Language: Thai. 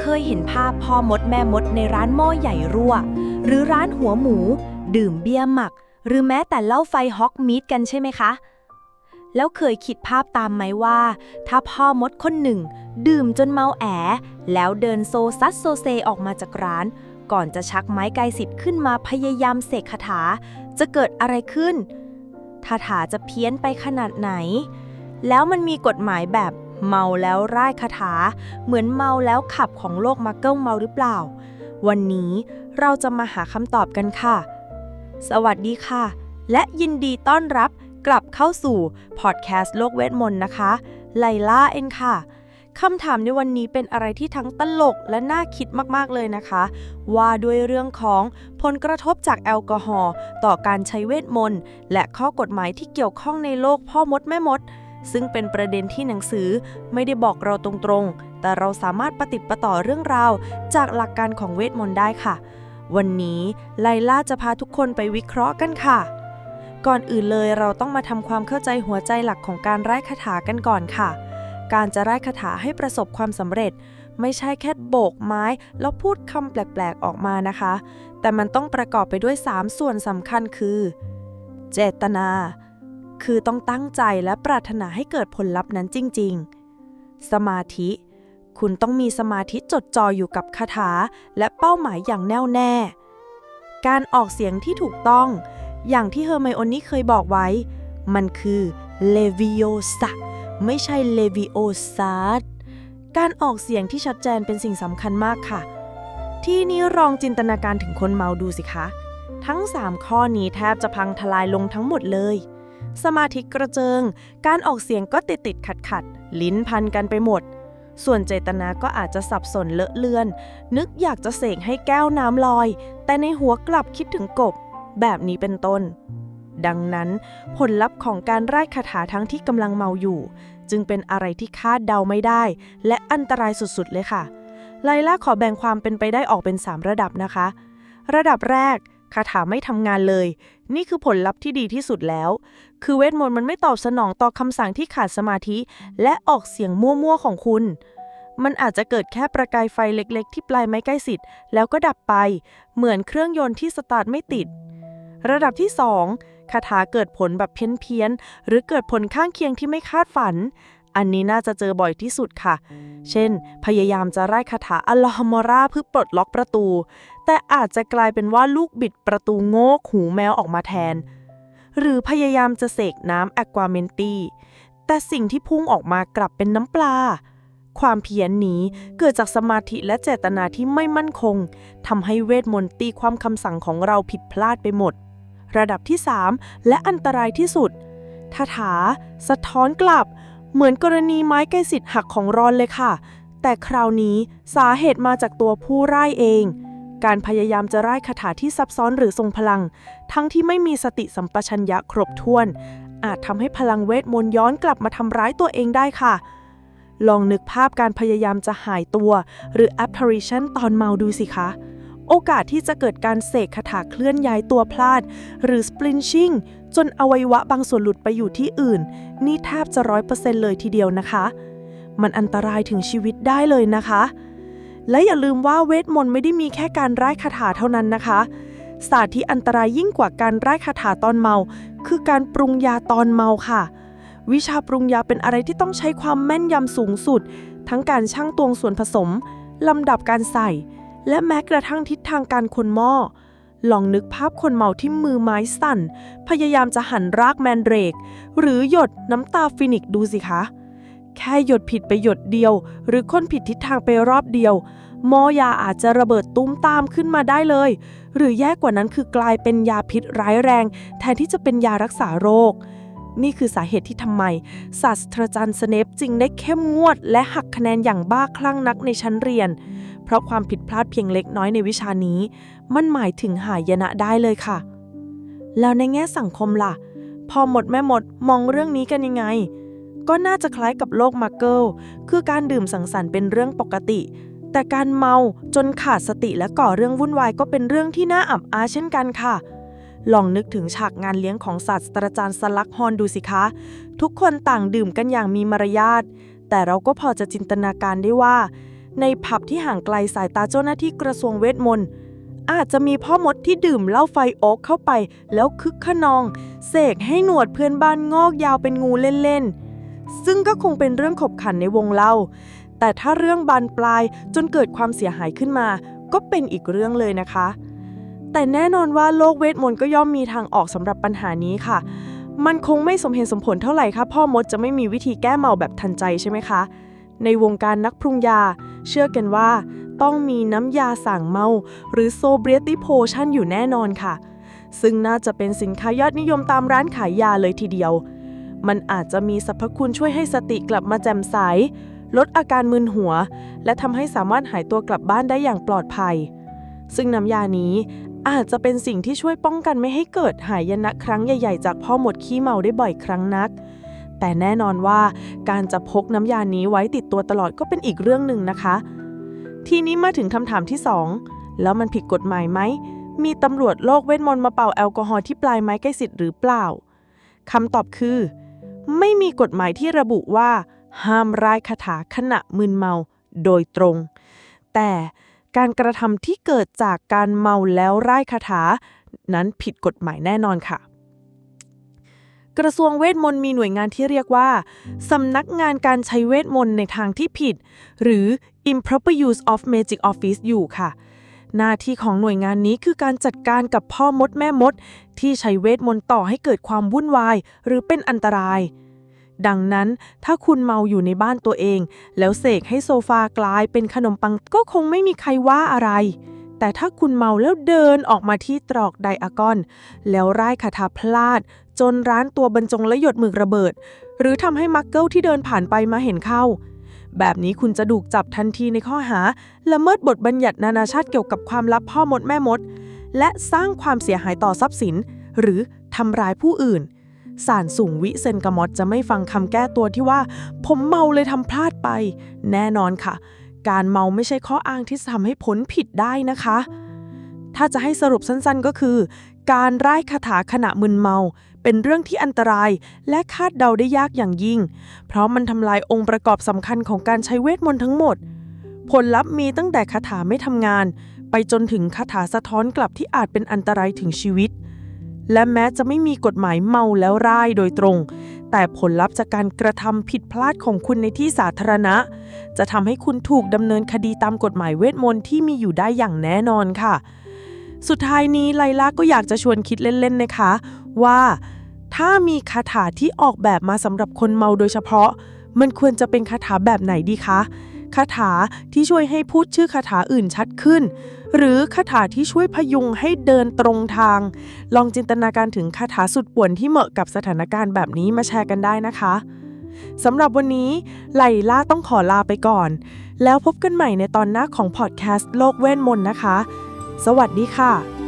เคยเห็นภาพพ่อมดแม่มดในร้านหม้อใหญ่รั่ว หรือร้านหัวหมู ดื่มเบียร์หมัก หรือแม้แต่เหล้าไฟฮอกมีดกันใช่ไหมคะ แล้วเคยคิดภาพตามไหมว่า ถ้าพ่อมดคนหนึ่ง ดื่มจนเมาแอ แล้วเดินโซซัสโซเซออกมาจากร้าน ก่อนจะชักไม้กายสิทธิ์ขึ้นมาพยายามเสกคาถา จะเกิดอะไรขึ้นคาถาจะเพี้ยนไปขนาดไหน แล้วมันมีกฎหมายแบบ เมาแล้วร่ายคาถา เหมือนเมาแล้วขับของโลกมาเกิลเมาหรือเปล่า วันนี้เราจะมาหาคำตอบกันค่ะ สวัสดีค่ะ และยินดีต้อนรับกลับเข้าสู่พอดแคสต์โลกเวทมนต์นะคะ ไลล่าเองค่ะคำถามในวันนี้เป็นอะไรที่ทั้งตลกและน่าคิดมาก ๆ เลยนะคะ ว่าด้วยเรื่องของผลกระทบจากแอลกอฮอล์ต่อการใช้เวทมนต์ และข้อกฎหมายที่เกี่ยวข้องในโลกพ่อมดแม่มด ซึ่งเป็นประเด็นที่หนังสือไม่ได้บอกเราตรงๆ แต่เราสามารถปฏิดประต่อเรื่องราว จากหลักการของเวทมนต์ได้ค่ะ วันนี้ไลล่าจะพาทุกคนไปวิเคราะห์กันค่ะ ก่อนอื่นเลยเราต้องมาทำความเข้าใจหัวใจหลักของการไร้คาถากันก่อนค่ะ การจะไร้คาถาให้ประสบความสำเร็จ ไม่ใช่แค่โบกไม้ แล้วพูดคำแปลกๆออกมานะคะ แต่มันต้องประกอบไปด้วย 3 ส่วนสำคัญคือ เจตนา คือต้องตั้งใจและปรารถนาให้เกิดผลลัพธ์นั้นจริง ๆ สมาธิ คุณต้องมีสมาธิจดจ่ออยู่กับคาถาและเป้าหมายอย่างแน่วแน่ การออกเสียงที่ถูกต้อง อย่างที่เฮอร์ไมโอนี่เคยบอกไว้ มันคือเลวิโอซาไม่ใช่เลวิโอซาการออกเสียงที่ชัดเจนเป็นสิ่งสำคัญมากค่ะ ที่นี้ลองจินตนาการถึงคนเมาดูสิคะ ทั้ง 3 ข้อนี้แทบจะพังทลายลงทั้งหมดเลย สมาธิกระเจิง การออกเสียงก็ติดติดขัดขัด ลิ้นพันกันไปหมด ส่วนเจตนาก็อาจจะสับสนเลอะเลือน นึกอยากจะเสกให้แก้วน้ำลอย แต่ในหัวกลับคิดถึงกบ แบบนี้เป็นต้น ดังนั้นผลลัพธ์ของการไร้คาถาทั้งที่กำลังเมาอยู่ จึงเป็นอะไรที่คาดเดาไม่ได้ และอันตรายสุดๆเลยค่ะไลล่าขอแบ่งความเป็นไปได้ออกเป็น 3 ระดับนะคะ ระดับแรก คาถาไม่ทำงานเลย นี่คือผลลัพธ์ที่ดีที่สุดแล้ว คือเวทมนต์มันไม่ตอบสนองต่อคำสั่งที่ขาดสมาธิ และออกเสียงมั่วๆของคุณ มันอาจจะเกิดแค่ประกายไฟเล็กๆ ที่ปลายไม้ใกล้สิทธิ์แล้วก็ดับไป เหมือนเครื่องยนต์ที่สตาร์ทไม่ติด ระดับที่ 2 คาถาเกิดผลแบบเพี้ยนๆหรือเกิดผลข้างเคียงที่ไม่คาดฝัน อันนี้น่าจะเจอบ่อยที่สุดค่ะ เช่น พยายามจะไล่คาถาอัลลอฮมอราเพื่อปลดล็อกประตู แต่อาจจะกลายเป็นว่าลูกบิดประตูโง่หูแมวออกมาแทน หรือพยายามจะเสกน้ำแอควาเมนตีแต่สิ่งที่พุ่งออกมากลับเป็นน้ำปลา ความเพี้ยนนี้เกิดจากสมาธิและเจตนาที่ไม่มั่นคงทำให้เวทมนต์ตีความคำสั่งของเราผิดพลาดไปหมด ระดับที่ 3 และอันตรายที่สุดคาถา สะท้อนกลับ เหมือนกรณีไม้ใกล้สิทธิ์หักของรอนเลยค่ะ แต่คราวนี้สาเหตุมาจากตัวผู้ไร้เอง การพยายามจะไร้คาถาที่ซับซ้อนหรือทรงพลัง ทั้งที่ไม่มีสติสัมปชัญญะครบถ้วน อาจทำให้พลังเวทมนต์ย้อนกลับมาทำร้ายตัวเองได้ค่ะ ลองนึกภาพการพยายามจะหายตัว หรือ apparition ตอนเมาดูสิคะโอกาสที่จะเกิดการเสกคาถาเคลื่อนย้ายตัวพลาด หรือ splinching จนอวัยวะบางส่วนหลุดไปอยู่ที่อื่น นี่แทบจะร้อยเปอร์เซ็นต์เลยทีเดียวนะคะ มันอันตรายถึงชีวิตได้เลยนะคะ และอย่าลืมว่าเวทมนต์ไม่ได้มีแค่การไร้คาถาเท่านั้นนะคะศาสตร์ที่อันตรายยิ่งกว่าการไร้คาถาตอนเมา คือการปรุงยาตอนเมาค่ะ วิชาปรุงยาเป็นอะไรที่ต้องใช้ความแม่นยำสูงสุด ทั้งการชั่งตวงส่วนผสมลำดับการใส่ และแม้กระทั่งทิศทางการคนหม้อ ลองนึกภาพคนเมาที่มือไม้สั่น พยายามจะหั่นรากแมนเดรก หรือหยดน้ำตาฟินิกดูสิคะ แค่หยดผิดไปหยดเดียว หรือค้นผิดทิศทางไปรอบเดียว หม้อยาอาจจะระเบิดตุ้มตามขึ้นมาได้เลย หรือแย่กว่านั้นคือกลายเป็นยาพิษร้ายแรง แทนที่จะเป็นยารักษาโรค นี่คือสาเหตุที่ทำไมศาสตราจารย์สเนปจึงได้เข้มงวด และหักคะแนนอย่างบ้าคลั่งนักในชั้นเรียน เพราะความผิดพลาดเพียงเล็กน้อยในวิชานี้ มันหมายถึงหายนะได้เลยค่ะ แล้วในแง่สังคมล่ะ พอหมดแม่หมดมองเรื่องนี้กันยังไง ก็น่าจะคล้ายกับโลกมาเกิลคือการดื่มสังสรรค์เป็นเรื่องปกติ แต่การเมาจนขาดสติและก่อเรื่องวุ่นวายก็เป็นเรื่องที่น่าอับอายเช่นกันค่ะ ลองนึกถึงฉากงานเลี้ยงของศาสตราจารย์สลักฮอนดูสิคะ ทุกคนต่างดื่มกันอย่างมีมารยาท แต่เราก็พอจะจินตนาการได้ว่า ในผับที่ห่างไกลสายตาเจ้าหน้าที่กระทรวงเวทมนต์อาจจะมีพ่อมดที่ดื่มเหล้าไฟโอ๊กเข้าไปแล้วคึกขนอง เสกให้หนวดเพื่อนบ้านงอกยาวเป็นงูเล่นๆ ซึ่งก็คงเป็นเรื่องขบขันในวงเล่า แต่ถ้าเรื่องบานปลายจนเกิดความเสียหายขึ้นมา ก็เป็นอีกเรื่องเลยนะคะ แต่แน่นอนว่าโลกเวทมนต์ก็ย่อมมีทางออกสำหรับปัญหานี้ค่ะ มันคงไม่สมเหตุสมผลเท่าไหร่ค่ะพ่อมดจะไม่มีวิธีแก้เมาแบบทันใจใช่ไหมคะ ในวงการนักปรุงยา เชื่อกันว่า ต้องมีน้ำยาสั่งเมา หรือโซเบรติโพชั่นอยู่แน่นอนค่ะ ซึ่งน่าจะเป็นสินค้ายอดนิยมตามร้านขายยาเลยทีเดียว มันอาจจะมีสรรพคุณช่วยให้สติกลับมาแจ่มใส ลดอาการมึนหัว และทำให้สามารถหายตัวกลับบ้านได้อย่างปลอดภัยซึ่งน้ำยานี้ อาจจะเป็นสิ่งที่ช่วยป้องกันไม่ให้เกิดหายนะครั้งใหญ่ๆ จากพ่อหมดขี้เมาได้บ่อยครั้งนัก แต่แน่นอนว่าการจะพกน้ำยานี้ไว้ติดตัวตลอดก็เป็นอีกเรื่องหนึ่งนะคะ ทีนี้มาถึงคำถามที่ 2 แล้วมันผิดกฎหมายไหม มีตำรวจโลกเวทมนต์มาเป่าแอลกอฮอล์ที่ปลายไม้ใกล้สิทธิ์หรือเปล่าคำตอบคือ ไม่มีกฎหมายที่ระบุว่า ห้ามร่ายคาถาขณะมึนเมาโดยตรง แต่ การกระทำที่เกิดจากการเมาแล้วร่ายคาถา นั้นผิดกฎหมายแน่นอนค่ะ กระทรวงเวทมนต์มีหน่วยงานที่เรียกว่าสำนักงานการใช้เวทมนต์ในทางที่ผิด หรือ improper use of magic office อยู่ค่ะ หน้าที่ของหน่วยงานนี้คือการจัดการกับพ่อมดแม่มด ที่ใช้เวทมนต์ต่อให้เกิดความวุ่นวาย หรือเป็นอันตราย ดังนั้น ถ้าคุณเมาอยู่ในบ้านตัวเอง แล้วเสกให้โซฟากลายเป็นขนมปังก็คงไม่มีใครว่าอะไร แต่ถ้าคุณเมาแล้วเดินออกมาที่ตรอกไดอากอน แล้วร่ายคาถาพลาด จนร้านตัวบรรจงและหยดหมึกระเบิด หรือทำให้มักเกิลที่เดินผ่านไปมาเห็นเข้า แบบนี้คุณจะถูกจับทันทีในข้อหาละเมิดบทบัญญัตินานาชาติเกี่ยวกับความลับพ่อมดแม่มด และสร้างความเสียหายต่อทรัพย์สิน หรือทำร้ายผู้อื่น ศาลสูงวิเซนกามอตจะไม่ฟังคำแก้ตัวที่ว่า ผมเมาเลยทำพลาดไป แน่นอนค่ะ การเมาไม่ใช่ข้ออ้างที่จะทำให้พ้นผิดได้นะคะ ถ้าจะให้สรุปสั้นๆก็คือ การร่ายคาถาขณะมึนเมา เป็นเรื่องที่อันตรายและคาดเดาได้ยากอย่างยิ่ง เพราะมันทำลายองค์ประกอบสำคัญของการใช้เวทมนต์ทั้งหมด ผลลัพธ์มีตั้งแต่คาถาไม่ทำงาน ไปจนถึงคาถาสะท้อนกลับที่อาจเป็นอันตรายถึงชีวิต และแม้จะไม่มีกฎหมายเมาแล้วร่ายโดยตรง แต่ผลลัพธ์จากการกระทำผิดพลาดของคุณในที่สาธารณะ จะทำให้คุณถูกดำเนินคดีตามกฎหมายเวทมนต์ที่มีอยู่ได้อย่างแน่นอนค่ะ สุดท้ายนี้ไลลาก็อยากจะชวนคิดเล่นๆนะคะ ว่า ถ้ามีคาถาที่ออกแบบมาสำหรับคนเมาโดยเฉพาะ มันควรจะเป็นคาถาแบบไหนดีคะคาถาที่ช่วยให้พูดชื่อคาถาอื่นชัดขึ้น หรือคาถาที่ช่วยพยุงให้เดินตรงทาง ลองจินตนาการถึงคาถาสุดป่วนที่เหมาะกับสถานการณ์แบบนี้มาแชร์กันได้นะคะสำหรับวันนี้ไหลล่าต้องขอลาไปก่อน แล้วพบกันใหม่ในตอนหน้าของพอดแคสต์โลกเวทมนต์นะคะ สวัสดีค่ะ